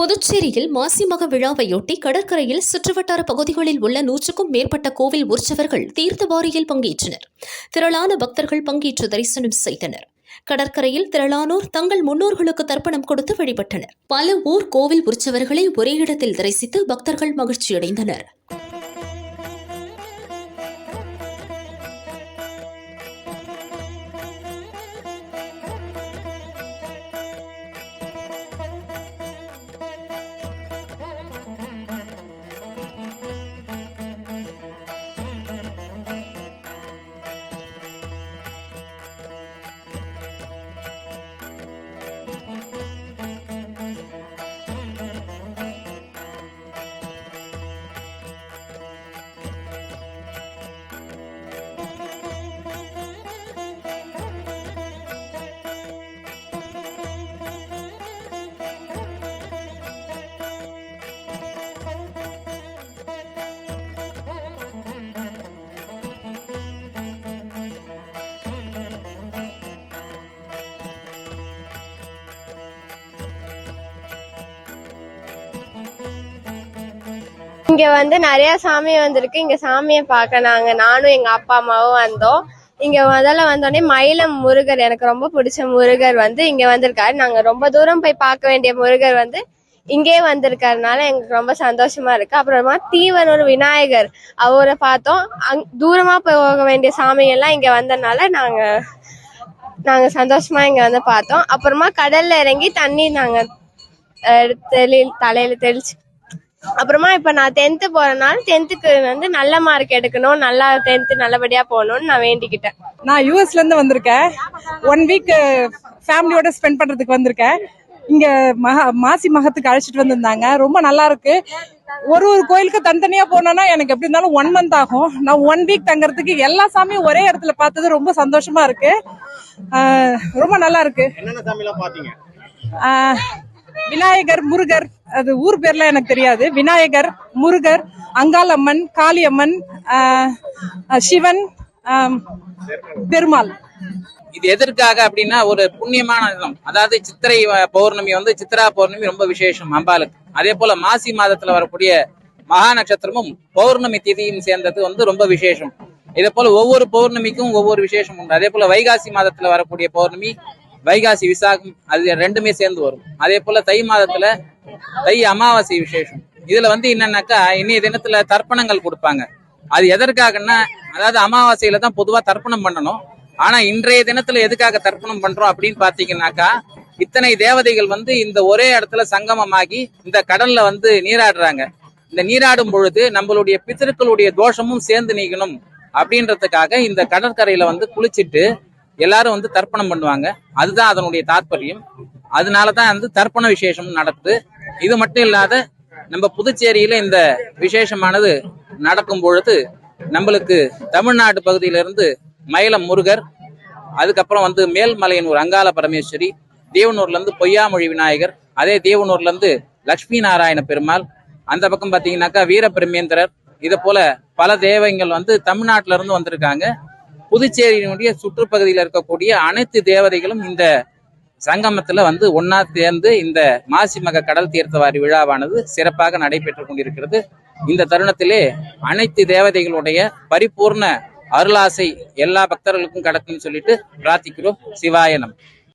புதுச்சேரியில் மாசி மக விழாவையொட்டி கடற்கரையில் சுற்றுவட்டார பகுதிகளில் உள்ள நூற்றுக்கும் மேற்பட்ட கோவில் உற்சவர்கள் தீர்த்தவாரியில் பங்கேற்றனர். திரளான பக்தர்கள் பங்கேற்று தரிசனம் செய்தனர். கடற்கரையில் திரளானோர் தங்கள் முன்னோர்களுக்கு தர்ப்பணம் கொடுத்து வழிபட்டனர். பல ஊர் கோவில் உற்சவர்களை ஒரே இடத்தில் தரிசித்து பக்தர்கள் மகிழ்ச்சியடைந்தனர். இங்க வந்து நிறைய சாமி வந்திருக்கு. இங்க சாமியை பார்க்க நாங்க நானும் எங்க அப்பா அம்மாவும் வந்தோம். இங்க முதல்ல வந்தோடனே மயிலம் முருகர் எனக்கு ரொம்ப பிடிச்ச முருகர் வந்து இங்க வந்திருக்காரு. நாங்க ரொம்ப தூரம் போய் பார்க்க வேண்டிய முருகர் வந்து இங்கே வந்திருக்கறதுனால எங்களுக்கு ரொம்ப சந்தோஷமா இருக்கு. அப்புறமா தீவனூர் விநாயகர் அவரை பார்த்தோம். அங் தூரமா போக வேண்டிய சாமி எல்லாம் இங்க வந்தனால நாங்க நாங்க சந்தோஷமா இங்க வந்து பார்த்தோம். அப்புறமா கடல்ல இறங்கி தண்ணி நாங்க தெளி தலையில தெளிச்சு அப்புறமா இப்ப நான் டென்த்து போறதுனால டென்த்துக்கு வந்து நல்ல மார்க் எடுக்கணும் நல்லா டென்த்து நல்லபடியா போகணும்னு நான் வேண்டிக்கிட்டேன். நான் யூஎஸ்ல இருந்து வந்திருக்கேன். ஒன் வீக் ஃபேமிலியோட ஸ்பெண்ட் பண்றதுக்கு வந்திருக்கேன். இங்க மகா மாசி மகத்துக்கு அழைச்சிட்டு வந்திருந்தாங்க. ரொம்ப நல்லா இருக்கு. ஒரு ஒரு கோயிலுக்கு தனித்தனியா போனோம்னா எனக்கு எப்படி இருந்தாலும் ஒன் மந்த் ஆகும். நான் ஒன் வீக் தங்கறதுக்கு எல்லா சாமியும் ஒரே இடத்துல பார்த்தது ரொம்ப சந்தோஷமா இருக்கு. ரொம்ப நல்லா இருக்கு. விநாயகர் முருகர் அது ஊர் பேர்லாம் எனக்கு தெரியாது. விநாயகர் முருகர் அங்காளம்மன் காளியம்மன் சிவன் பெருமாள். இது எதற்காக அப்படின்னா ஒரு புண்ணியமான தினம் அதாவது சித்திரை பௌர்ணமி வந்து சித்ரா பௌர்ணமி ரொம்ப விசேஷம் அம்பாளுக்கு. அதே போல மாசி மாதத்துல வரக்கூடிய மகா நட்சத்திரமும் பௌர்ணமி திதியும் சேர்ந்தது வந்து ரொம்ப விசேஷம். இதே போல ஒவ்வொரு பௌர்ணமிக்கும் ஒவ்வொரு விசேஷம் உண்டு. அதே போல வைகாசி மாதத்துல வரக்கூடிய பௌர்ணமி வைகாசி விசாகம் அது ரெண்டுமே சேர்ந்து வரும். அதே போல தை மாதத்துல தை அமாவாசை விசேஷம். இதுல வந்து என்னன்னாக்கா இன்னைய தினத்துல தர்ப்பணங்கள் கொடுப்பாங்க. அது எதற்காகன்னா அதாவது அமாவாசையில தான் பொதுவா தர்ப்பணம் பண்ணணும். ஆனா இன்றைய தினத்துல எதுக்காக தர்ப்பணம் பண்றோம் அப்படின்னு பாத்தீங்கன்னாக்கா இத்தனை தேவதைகள் வந்து இந்த ஒரே இடத்துல சங்கமமாகி இந்த கடல்ல வந்து நீராடுறாங்க. இந்த நீராடும் பொழுது நம்மளுடைய பித்திருக்களுடைய தோஷமும் சேர்ந்து நீக்கணும் அப்படின்றதுக்காக இந்த கடற்கரையில வந்து குளிச்சிட்டு எல்லாரும் வந்து தர்ப்பணம் பண்ணுவாங்க. அதுதான் அதனுடைய தாற்பயம். அதனாலதான் வந்து தர்ப்பண விசேஷம் நடக்குது. இது மட்டும் இல்லாத நம்ம புதுச்சேரியில இந்த விசேஷமானது நடக்கும் பொழுது நம்மளுக்கு தமிழ்நாடு பகுதியிலிருந்து மயிலம் முருகர் அதுக்கப்புறம் வந்து மேல்மலையனூர் அங்காள பரமேஸ்வரி தேவனூர்லேருந்து பொய்யாமொழி விநாயகர் அதே தேவனூர்லேருந்து லக்ஷ்மி லட்சுமி நாராயண பெருமாள் அந்த பக்கம் பார்த்தீங்கன்னாக்கா வீரபிரமேந்திரர் இதை போல பல தேவங்கள் வந்து தமிழ்நாட்டிலிருந்து வந்திருக்காங்க. புதுச்சேரியினுடைய சுற்றுப்பகுதியில் இருக்கக்கூடிய அனைத்து தேவதைகளும் இந்த சங்கமத்துல வந்து ஒன்னா சேர்ந்து இந்த மாசிமக கடல் தீர்த்தவாரி விழாவானது சிறப்பாக நடைபெற்று கொண்டிருக்கிறது. இந்த தருணத்திலே அனைத்து தேவதைகளுடைய பரிபூர்ண அருளாசை எல்லா பக்தர்களுக்கும் கிடக்கும்னு சொல்லிட்டு பிரார்த்திக்கிறோம். சிவாயனம்